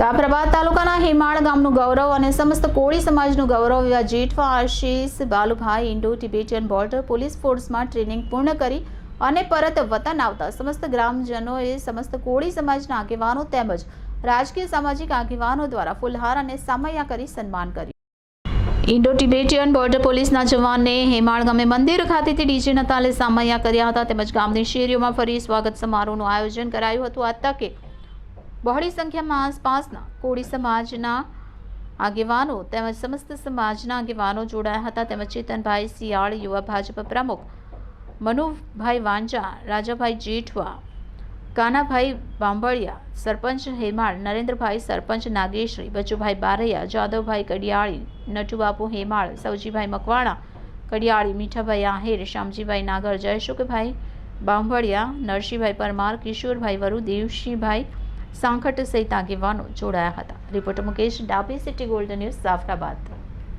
સાબરબાદ તાલુકાના હિમાળ ગામનું ગૌરવ અને સમસ્ત કોળી સમાજનું ગૌરવ એવા Jethwa, Ashish, Balubhai, Indo Tibetan border police ફોર્સમાં training પૂર્ણ કરી અને પરત વતન આવતા સમસ્ત ગ્રામજનોએ સમસ્ત કોળી સમાજના આગેવાનો તેમજ રાજકીય સામાજિક આગેવાનો દ્વારા ફુલહાર અને સામૈયા કરી સન્માન કર્યું. ઇન્ડો ટિબેટિયન બોર્ડર પોલીસના જવાનને હેમાળ ગામે મંદિર ખાતેથી ડીજેના તાલે સામૈયા કર્યા હતા તેમજ ગામની શેરીઓમાં ફરી સ્વાગત સમારોહનું આયોજન કરાયું હતું. આ તકે બહોળી સંખ્યામાં આસપાસના કોળી સમાજના આગેવાનો તેમજ સમસ્ત સમાજના આગેવાનો જોડાયા હતા. તેમજ ચેતનભાઈ શિયાળ, યુવા ભાજપ પ્રમુખ મનુભાઈ વાંજા રાજાભાઈ જેઠવા, કાનાભાઈ બાંભળિયા, સરપંચ હેમાળ, નરેન્દ્રભાઈ સરપંચ નાગેશ્રી, બચુભાઈ બારૈયા, જાદવભાઈ કડિયાળી, નટુબાપુ હેમાળ સૌજીભાઈ મકવાણા, કડિયાળી, મીઠાભાઈ આહિર, શ્યામજીભાઈ નાગર જયશુકભાઈ બાંભળિયા, નરસિંહભાઈ પરમાર, કિશોરભાઈ વરુ, દેવસિંહભાઈ સાંખટ સહિત આગેવાનો જોડાયા હતા. રિપોર્ટર મુકેશ ડાબી સિટી ગોલ્ડ ન્યૂઝ જાફરાબાદ.